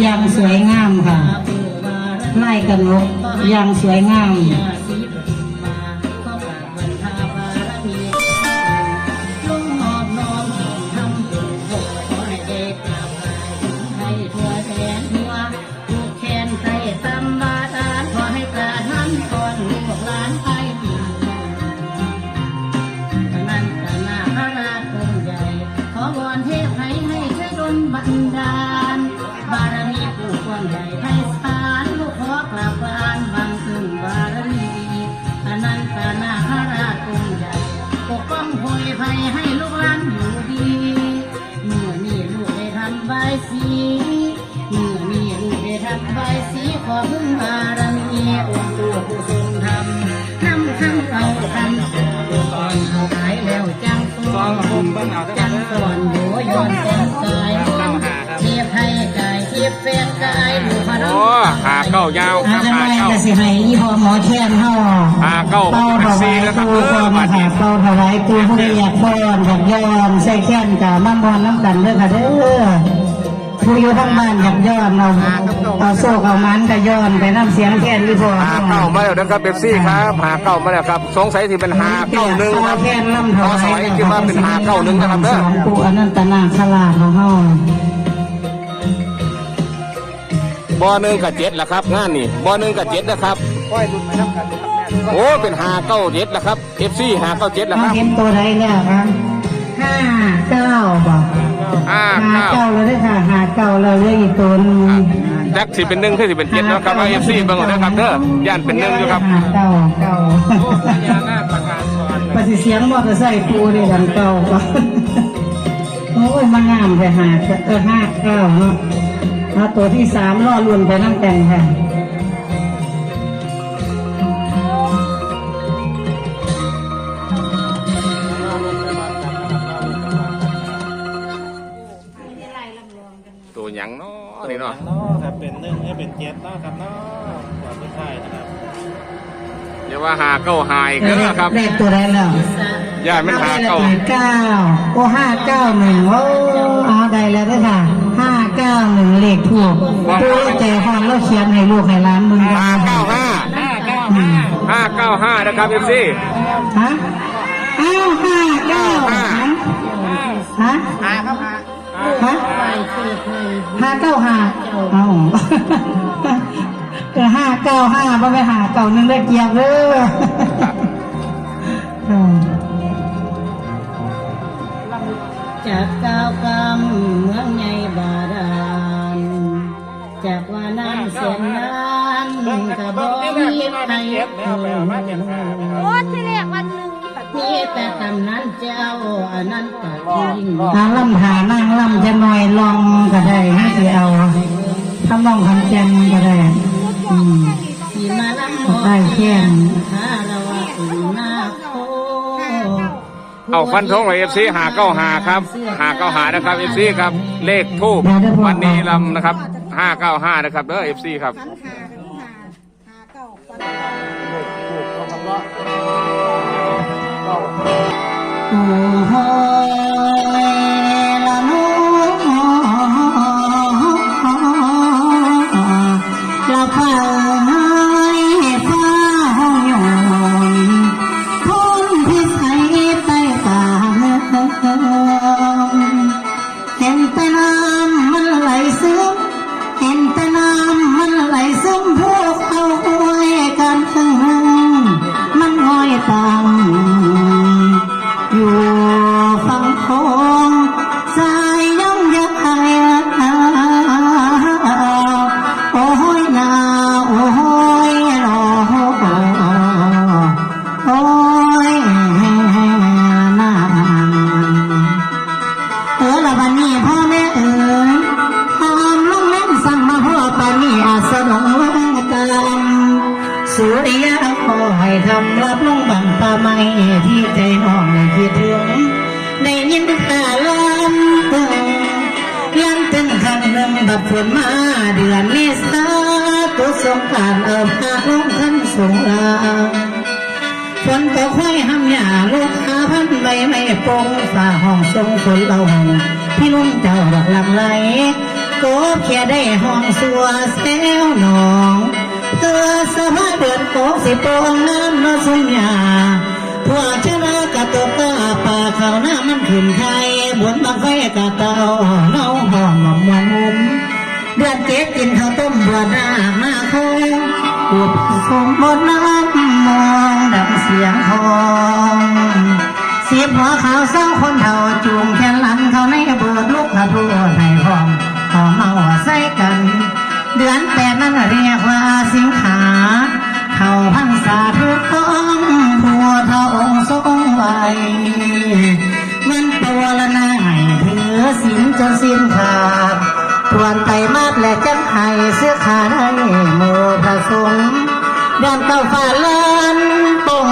อย่างสวยงามค่ะไล่กันนกอย่างสวยงาม จังเอนจังสอนหัวยอนต้นสายมนเทียบให้กายเทียบแฟนกายดูพระโอ้หาเก้ายาวคอารับจารหาย์เก้า ก็สิให้ยี่พอหมอแช่นเฮาหาเก้าเป้าถวายนะครับตูเอก่ออนบันะดคะนี้เป้าถวายตู้ผู้ใดอยากป้อนอยากยอมใส่แค้นกับมั่งพรนน้ำกันเด้อค่ะเด้อ ผู้อยู่ทั้งบ้านอยากย้อนเอาเอาโซ่เอามันก็ย้อนไปน้ำเสียงแค้นอีพ่อหาเก้ามาแล้วนะครับเบปซี่ครับหาเก้ามาแล้วครับสงสัยที่เป็นหาเก้าหนึ่งครับแค้นล่ำถพอวายสมัยคิดว่าเป็นหาเก้าหนึ่งนะครับเด้อสองปู่อนันตนาคราชของเฮาบ่อหนึ่งกับเจ็ดแหละครับ งานนี่บ่อหนึ่งกับเจ็ดนะครับโอ้เป็นหาเก้าเจ็ดแล้วครับเอฟซีหาเก้าเจ็ดแล้วมาครับเห็นตัวใดแล้วครับห้าเก้าบ่ ห้าห้าเก้า เก้าแล้วเด้อค่ะห้าเก้าแล้วเรื่องอีกตัวหนึงแจ็คสิเป็นหนึ่งคือสิเป็นเจ็ดนะครับว่าเอฟซีเบิ่งเอาเด้อครับเด้อย่านเป็นหนึ่งอยู่ครับห้าเก้าเก้าปฏิเสียงมอเตอร์ไซค์ปูด้วยกันเก้าก่อนโอ้ยมางามไปหาเออห้าเก้าเนาะเอาตัวที่สามล่อลุ่นไปนั่งแต่งค่ะ นาะนี่เนาะเนาะครับเป็นหนึ่งให้เป็นเจ็ดเนาะครับเนาะก่อนไม่ใช่นะครับอย่าว่าหาเก้าหายเด้อครับเลขตัวใดแล้วย่านมันหาเก้าเก้าโอ้ห้าเก้าหนึ่งโอ้เอาได้แล้วเด้วยค่ะห้าเก้าหนึ่งเลขถูกปูใจความเราเขียนให้ลูกให้ร้านมึงกันห้าเก้าห้าอืมห้าเก้าห้านะครับเอฟซีฮะอ้าวห้าเก้าฮะฮะหาครับหาฮะไปเทพให้ห้าเก้าห้าเอ้าเออห้าเก้าห้าบ่ไปหาเก้าหนึ่งได้เกียบเด้ออืมจากก้าวกำเมืองใหญ่บาดาลจากว่านั้นเสียนนั้นกะบ่มีใครเอ่ยโอ้ที่เรียกวันหนึ่งมี แต่กำนั้นเจ้าอันนั้นก็ทิ้งหาล่ำหานั่งล่ำจะหน่อยลองก็ได้ให้สิเอาทำลองคำแจงก็ได้อืมที่มาลำหอได้แค่นหาละว่าถึงหน้าโคเอาฟันธงเลยเอฟซีหาเก้าหาครับหาเก้าหานะครับเอฟซีครับ เลขทูบวันนี้ลำนะครับห้าเก้าห้านะครับเด้อเอฟซีครับ สุริยะขอให้ทำรับลงบังตาไม่ที่ใจน้องคิดถึงได้ยินตาลำตึงยันตึงครั้งหนึ่งบัดฝนมาเดือนเมษาตุสงการเอาพาลงทันสงลาฝนตกห้อยห้ำหยาลูกค้าพันใบไม่ปงฝ่าห้องทรงฝนเราห้องพี่นุ่มเจ้าดอกลำไหลกบเขียได้ห้องสัวแซวหนอง เธอสมาเดือนโกสิปองน้ำนสุญญาพวกชนะกะตกตาป่าเขาหน้ามันขึ้นไทยบนบังไฟกะเตาเนาหอมหอมมันมุมเดือนเจ็ดกินข้าวต้มบัวหน้ามาคงอุบสมบนน้ำมองดังเสียงทองเสียบหัวขาวเศร้าคนเฒ่าจูงแขนหลันเขาในโบสถ์ลูกขะทูให้อมหอมเอาใส่กัน เดือนแปดนั้นเรียกว่าสิงหา เข้าพรรษาทุกต้องผัวพระองค์ทรงไว้มันตัวละนายถือสินจนสิ้นขาดตวนไตรมาสและจังไห้เสื้อขาได้โมพระสงฆ์เดินเก้าฟ้าล้านปง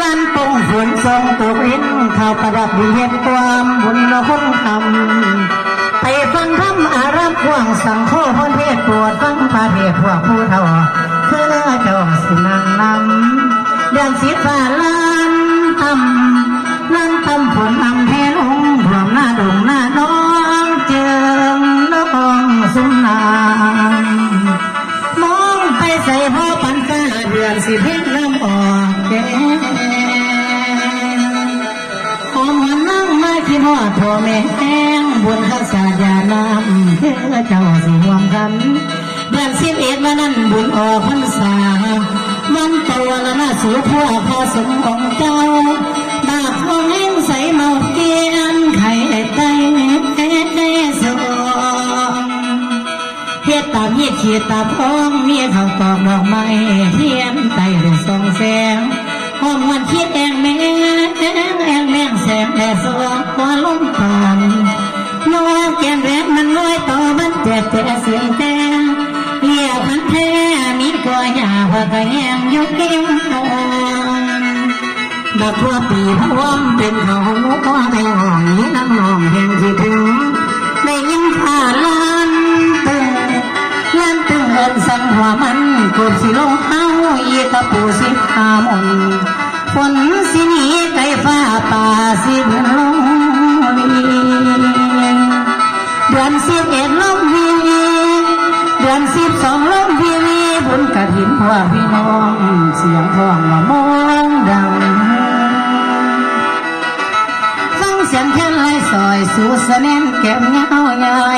ล้านปงฝนทรงตกอ็นเข้าประดับดีเห็นความบุญละคนทำ ไปฟังธรรมอารามขวงสังโฆพนเทศปวดฟังพระเทศพวกผู้เฒ่าคือเจ้าสินังนำเดือนสีฟ้าล้านทำล้านทำฝนอำแพ้ลงรวมหน้าดงหน้าน้องเจิงน้องสุนนางมองไปใส่พ่อปันฟ้าเดือนสิเพ่งน้ำออก มาคิดฮอพ่อแม่แห้งบนข้าสาญาน้ำเพื่อเจ้าสิหวงกันเดือนสิบเอ็ดมานั้นบุญออกพรรษามันตัวละนาสูพวกพระสงฆ์ของเจ้าบากทองแห้งใสเมาเกียนไข่ไก่เด้สองเฮ็ดตามเฮ็ดเขียดตาพ้องเมียเขาตอกดอกไม้เทียนไต่ด้วยสองแสงห้องวันคิดแอ กะแยงยกเกี้ยงนอนดักทั่วปีพะวมเป็นเขาหัวในห้องนี้น้ำนองแห่งที่ถึงได้ยินข่าลานเตือนลั่นตึงเอินสังหัวมันกบสิลงเท้าอีกระปูสิหามนฝนสิหนีไก่ฟ้าป่าสิเบือนลงลีเดือนสิบเอ็ดลมวีเดือนสิบสองลมวีวี บุญกระถินพ่อพี่น้อง เสียงทองละมองดังฟังเสียงแค่ไล่ซอยสู่สะเน่นแก้มเงาใหญ่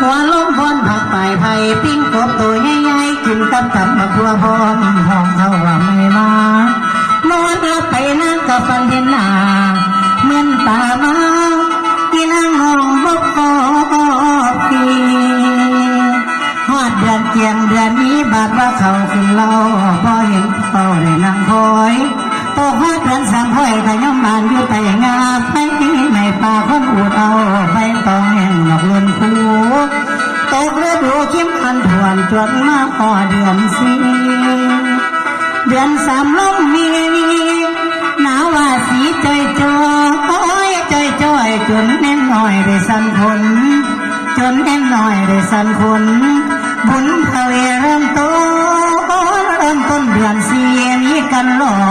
หัวลมบนผักปลายไผ่ปิ้งกบตัวใหญ่ๆกินตับตับมาพัวพร้อมห้องเขาว่าไม่มา เขาขึ้นเล่าพอเห็นเขาได้นั่งคอยตกหัวเดือนสามห้อยขยำบานอยู่แต่งาไปในป่าคนอูดเอาไปตองแห่งดอกลุนคูตกฤดูเข้มขันทวนจวดมาพอเดือนสี่เดือนสามลมมีหนาวว่าสีจอยจอยจอยจอยจนเน่นหน่อยได้สันผลจนเน่นหน่อยได้สันผลบุญพระเวเริ่มต้น มี